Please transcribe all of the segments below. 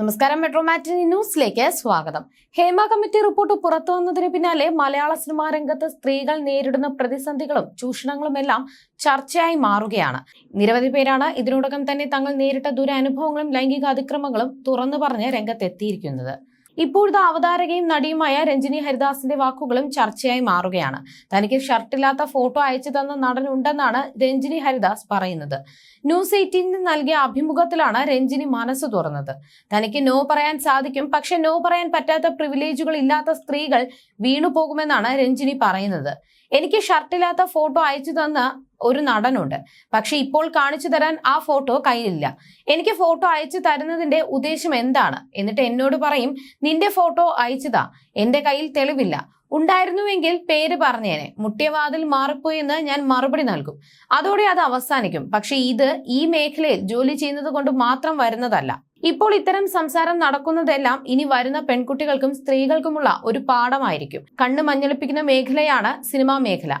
നമസ്കാരം മെട്രോ മാറ്റിനി ന്യൂസിലേക്ക് സ്വാഗതം. ഹേമ കമ്മിറ്റി റിപ്പോർട്ട് പുറത്തു വന്നതിന് പിന്നാലെ മലയാള സിനിമാ രംഗത്ത് സ്ത്രീകൾ നേരിടുന്ന പ്രതിസന്ധികളും ചൂഷണങ്ങളും എല്ലാം ചർച്ചയായി മാറുകയാണ്. നിരവധി പേരാണ് ഇതിനോടകം തന്നെ തങ്ങൾ നേരിട്ട ദുരനുഭവങ്ങളും ലൈംഗിക അതിക്രമങ്ങളും തുറന്നു പറഞ്ഞ് രംഗത്തെത്തിയിരിക്കുന്നത്. ഇപ്പോഴത്തെ അവതാരകയും നടിയുമായ രഞ്ജിനി ഹരിദാസിന്റെ വാക്കുകളും ചർച്ചയായി മാറുകയാണ്. തനിക്ക് ഷർട്ടില്ലാത്ത ഫോട്ടോ അയച്ചു തന്ന ഉണ്ടെന്നാണ് രഞ്ജിനി ഹരിദാസ് പറയുന്നത്. ന്യൂസ് എയ്റ്റീനിന് നൽകിയ അഭിമുഖത്തിലാണ് രഞ്ജിനി മനസ്സ് തുറന്നത്. തനിക്ക് നോ പറയാൻ സാധിക്കും പക്ഷെ നോ പറയാൻ പറ്റാത്ത പ്രിവിലേജുകൾ ഇല്ലാത്ത സ്ത്രീകൾ വീണു പോകുമെന്നാണ് രഞ്ജിനി പറയുന്നത്. എനിക്ക് ഷർട്ടില്ലാത്ത ഫോട്ടോ അയച്ചു തന്ന ഒരു നടനുണ്ട്. പക്ഷെ ഇപ്പോൾ കാണിച്ചു തരാൻ ആ ഫോട്ടോ കയ്യിലില്ല. എനിക്ക് ഫോട്ടോ അയച്ചു തരുന്നതിന്റെ ഉദ്ദേശം എന്താണ്? എന്നിട്ട് എന്നോട് പറയും നിന്റെ ഫോട്ടോ അയച്ചതാ. എന്റെ കയ്യിൽ തെളിവില്ല. ഉണ്ടായിരുന്നുവെങ്കിൽ പേര് പറഞ്ഞേനെ. മുട്ടിയവാതിൽ മാറിപ്പോയി എന്ന് ഞാൻ മറുപടി നൽകും. അതോടെ അത് അവസാനിക്കും. പക്ഷെ ഇത് ഈ മേഖലയിൽ ജോലി ചെയ്യുന്നത് കൊണ്ട് മാത്രം വരുന്നതല്ല. ഇപ്പോൾ ഇത്തരം സംസാരം നടക്കുന്നതെല്ലാം ഇനി വരുന്ന പെൺകുട്ടികൾക്കും സ്ത്രീകൾക്കുമുള്ള ഒരു പാഠമായിരിക്കും. കണ്ണ് മഞ്ഞളിപ്പിക്കുന്ന മേഖലയാണ് സിനിമാ മേഖല.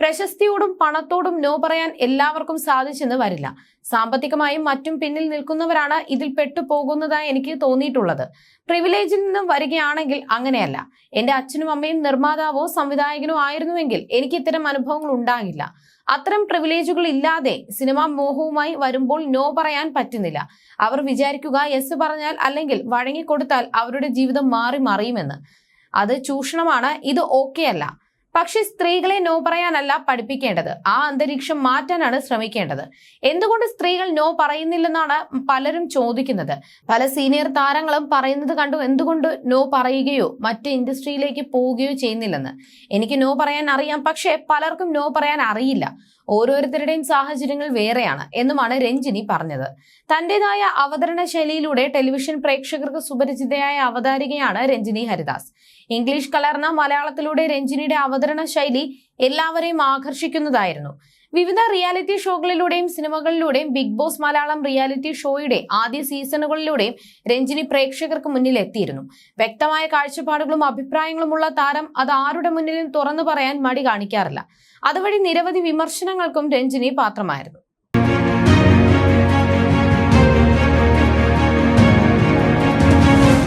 പ്രശസ്തിയോടും പണത്തോടും നോ പറയാൻ എല്ലാവർക്കും സാധിച്ചെന്ന് വരില്ല. സാമ്പത്തികമായും മറ്റും പിന്നിൽ നിൽക്കുന്നവരാണ് ഇതിൽ പെട്ടുപോകുന്നതായി എനിക്ക് തോന്നിയിട്ടുള്ളത്. പ്രിവിലേജിൽ നിന്നും വരികയാണെങ്കിൽ അങ്ങനെയല്ല. എന്റെ അച്ഛനും അമ്മയും നിർമ്മാതാവോ സംവിധായകനോ ആയിരുന്നുവെങ്കിൽ എനിക്ക് ഇത്തരം അനുഭവങ്ങൾ ഉണ്ടാകില്ല. അത്തരം പ്രിവിലേജുകൾ ഇല്ലാതെ സിനിമാ മോഹവുമായി വരുമ്പോൾ നോ പറയാൻ പറ്റുന്നില്ല. അവർ വിചാരിക്കുക യെസ് പറഞ്ഞാൽ അല്ലെങ്കിൽ വഴങ്ങിക്കൊടുത്താൽ അവരുടെ ജീവിതം മാറി മറിയുമെന്ന്. അത് ചൂഷണമാണ്. ഇത് ഓക്കെ അല്ല. പക്ഷെ സ്ത്രീകളെ നോ പറയാനല്ല പഠിപ്പിക്കേണ്ടത്. ആ അന്തരീക്ഷം മാറ്റാനാണ് ശ്രമിക്കേണ്ടത്. എന്തുകൊണ്ട് സ്ത്രീകൾ നോ പറയുന്നില്ലെന്നാണ് പലരും ചോദിക്കുന്നത്. പല സീനിയർ താരങ്ങളും പറയുന്നത് കണ്ടു എന്തുകൊണ്ട് നോ പറയുകയോ മറ്റ് ഇൻഡസ്ട്രിയിലേക്ക് പോവുകയോ ചെയ്യുന്നില്ലെന്ന്. എനിക്ക് നോ പറയാൻ അറിയാം പക്ഷെ പലർക്കും നോ പറയാൻ അറിയില്ല. ഓരോരുത്തരുടെയും സാഹചര്യങ്ങൾ വേറെയാണ് എന്നുമാണ് രഞ്ജിനി പറഞ്ഞത്. തന്റേതായ അവതരണ ശൈലിയിലൂടെ ടെലിവിഷൻ പ്രേക്ഷകർക്ക് സുപരിചിതയായ അവതാരികയാണ് രഞ്ജിനി ഹരിദാസ്. ഇംഗ്ലീഷ് കലർന്ന മലയാളത്തിലൂടെ രഞ്ജിനിയുടെ അവതരണ ശൈലി എല്ലാവരെയും ആകർഷിക്കുന്നതായിരുന്നു. വിവിധ റിയാലിറ്റി ഷോകളിലൂടെയും സിനിമകളിലൂടെയും ബിഗ് ബോസ് മലയാളം റിയാലിറ്റി ഷോയുടെ ആദ്യ സീസണുകളിലൂടെയും രഞ്ജിനി പ്രേക്ഷകർക്ക് മുന്നിൽ എത്തിയിരുന്നു. വ്യക്തമായ കാഴ്ചപ്പാടുകളും അഭിപ്രായങ്ങളുമുള്ള താരം അത് ആരുടെ മുന്നിലും തുറന്നു പറയാൻ മടി കാണിക്കാറില്ല. അതുവഴി നിരവധി വിമർശനങ്ങൾക്കും രഞ്ജിനി പാത്രമായിരുന്നു.